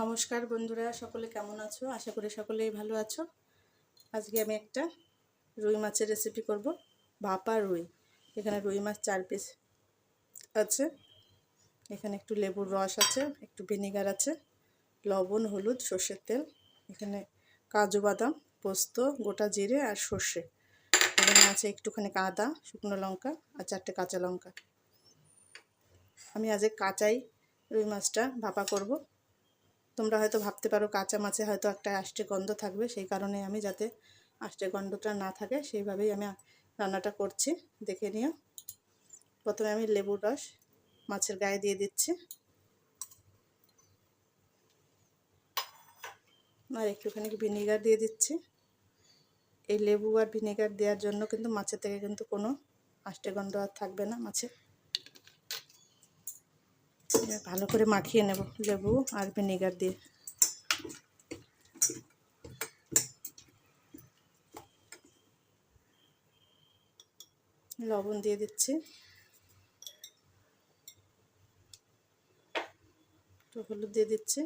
নমস্কার বন্ধুরা, সকলে কেমন আছো? আশা করি সকলেই ভালো আছো। আজকে আমি একটা রুই মাছের রেসিপি করব, ভাপা রুই। এখানে রুই মাছ চার পিস আছে। এখানে একটু লেবুর রস আছে, একটু ভিনিগার আছে, লবণ, হলুদ, সর্ষের তেল, এখানে কাজু বাদাম, পোস্ত, গোটা জিরে আর সর্ষে। এখানে আছে একটুখানি আদা, শুকনো লঙ্কা আর চারটে কাঁচা লঙ্কা। আমি আজকে কাঁচাই রুই মাছটা ভাপা করব। তোমরা হয়তো ভাবতে পারো কাঁচা মাছে হয়তো একটা আষ্টে গন্ধ থাকবে, সেই কারণে আমি যাতে আষ্টে গন্ধটা না থাকে, সেইভাবেই আমি রান্নাটা করছি। দেখে নিও। প্রথমে আমি লেবুর রস মাছের গায়ে দিয়ে দিচ্ছি। আর একটুখানি ভিনেগার দিয়ে দিচ্ছি। এই লেবু আর ভিনেগার দেওয়ার জন্য কিন্তু মাছের থেকে কিন্তু কোনো আষ্টে গন্ধ আর থাকবে না মাছে ভালো করে মাখিয়ে নেব লেবু আর ভিনেগার দিয়ে। লবণ দিয়ে দিচ্ছি। হলুদ দিয়ে দিচ্ছি।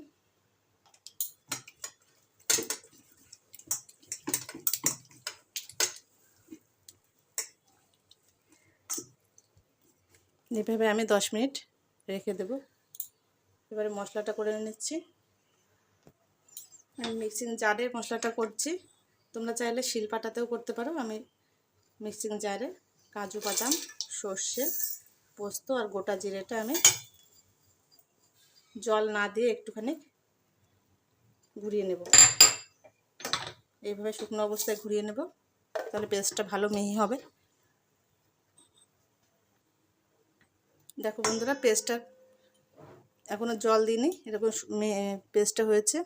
এভাবে আমি দশ মিনিট রেখে দেব। এবারে মশলাটা করে নিচ্ছি। আমি মিক্সিং জারে মশলাটা করছি। তোমরা চাইলে শিলপাটাতেও করতে পারো। আমি মিক্সিং জারে কাজু, বাদাম, সর্ষে, পোস্ত আর গোটা জিরেটা আমি জল না দিয়ে একটুখানি ঘুরিয়ে নেব। এইভাবে শুকনো অবস্থায় ঘুরিয়ে নেব। তাহলে পেস্টটা ভালো মিহি হবে। দেখো বন্ধুরা পেস্টটা এখনও জল দিইনি। এরকম পেস্টটা হয়েছে,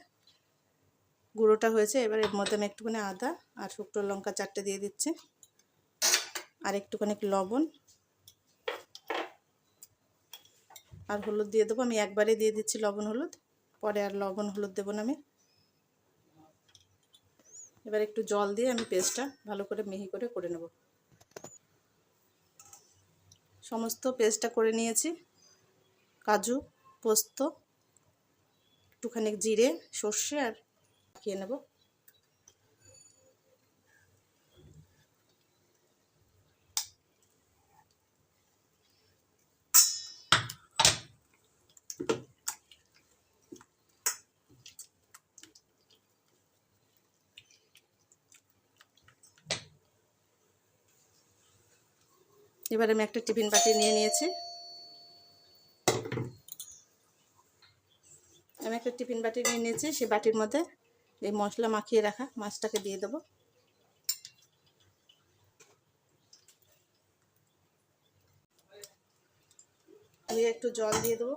গুঁড়োটা হয়েছে। এবার এর মধ্যে আমি একটুখানি আদা আর শুকনো লঙ্কা চারটে দিয়ে দিচ্ছি। আর একটুখানি লবণ। আর হলুদ দিয়ে দেবো। আমি একবারে দিয়ে দিচ্ছি লবণ হলুদ। পরে আর লবণ হলুদ দেবো না আমি। এবার একটু জল দিয়ে আমি পেস্টটা ভালো করে মিহি করে করে নেব। সমস্ত পেস্টটা করে নিয়েছি। কাজু পোস্ত একটুখানি জিরে সর্ষে আর খেয়ে নেব। এবার আমি একটা টিফিন বাটি নিয়ে নিয়েছি। আমি একটা টিফিন বাটি নিয়ে নিয়েছি সেই বাটির মধ্যে এই মশলা মাখিয়ে রাখা মাছটাকে দিয়ে দেবো। আমি একটু জল দিয়ে দেবো।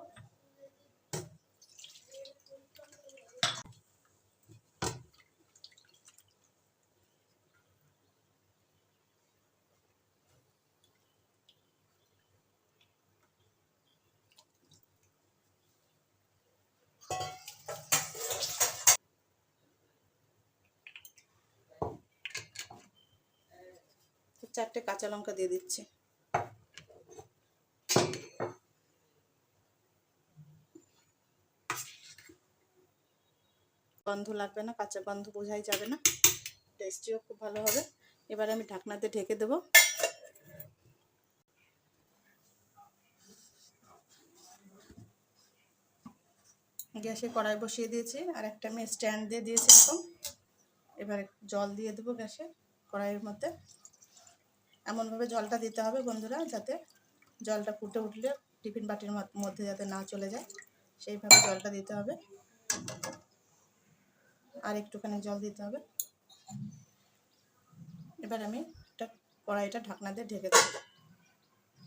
চারটে কাঁচা লঙ্কা দিয়ে দিচ্ছি। গন্ধ লাগবে না, কাঁচা গন্ধ বোঝাই যাবে না। টেস্টিও খুব ভালো হবে। এবার আমি ঢাকনাতে ঢেকে দেবো। গ্যাসে কড়াই বসিয়ে দিয়েছি, আর একটা আমি স্ট্যান্ড দিয়ে দিয়েছি এরকম। এবার জল দিয়ে দেবো গ্যাসে কড়াইয়ের মধ্যে। এমনভাবে জলটা দিতে হবে বন্ধুরা যাতে জলটা ফুটে উঠলে টিফিন বাটির মধ্যে যাতে না চলে যায়। সেইভাবে জলটা দিতে হবে। আর একটুখানি জল দিতে হবে। এবার আমি একটা কড়াইটা ঢাকনা দিয়ে ঢেকে দেব।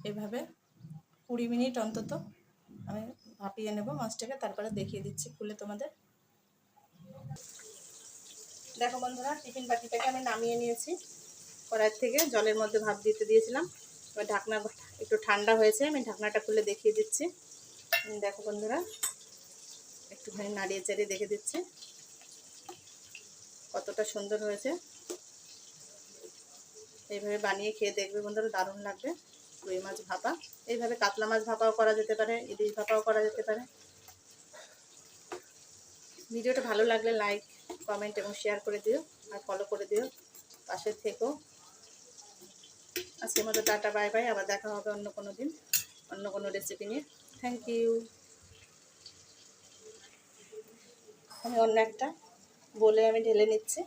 এভাবে কুড়ি মিনিট অন্তত আমি ভাপিয়ে নেব মাছটাকে, তারপরে দেখিয়ে দিচ্ছি খুলে তোমাদের। দেখো বন্ধুরা, টিফিন বাটিটাকে আমি নামিয়ে নিয়েছি। কড়াই থেকে জলের মধ্যে ভাপ দিতে দিয়েছিলাম। এবার ঢাকনা একটু ঠান্ডা হয়েছে, আমি ঢাকনাটা খুলে দেখিয়ে দিচ্ছি। দেখো বন্ধুরা, একটুখানি নাড়িয়ে চাড়িয়ে দেখে দিচ্ছি। কতটা সুন্দর হয়েছে। এইভাবে বানিয়ে খেয়ে দেখবে বন্ধুরা, দারুণ লাগবে। রুই মাছ ভাপা। এইভাবে কাতলা মাছ ভাপাও করা যেতে পারে, ইলিশ ভাপাও করা যেতে পারে। ভিডিওটা ভালো লাগলে লাইক, কমেন্ট এবং শেয়ার করে দিও, আর ফলো করে দিও। পাশে থেকো। আজকের মতো টাটা, বাই বাই। আবার দেখা হবে অন্য কোনো দিন, অন্য কোনো রেসিপি নিয়ে। থ্যাংক ইউ আমি অন্য একটা বলে আমি ঢেলে নিচ্ছি।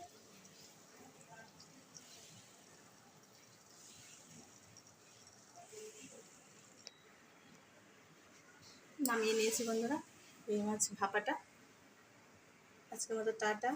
নামিয়ে নিয়েছি বন্ধুরা, এই মাছ ভাপাটা। আজকের মতো টাটা।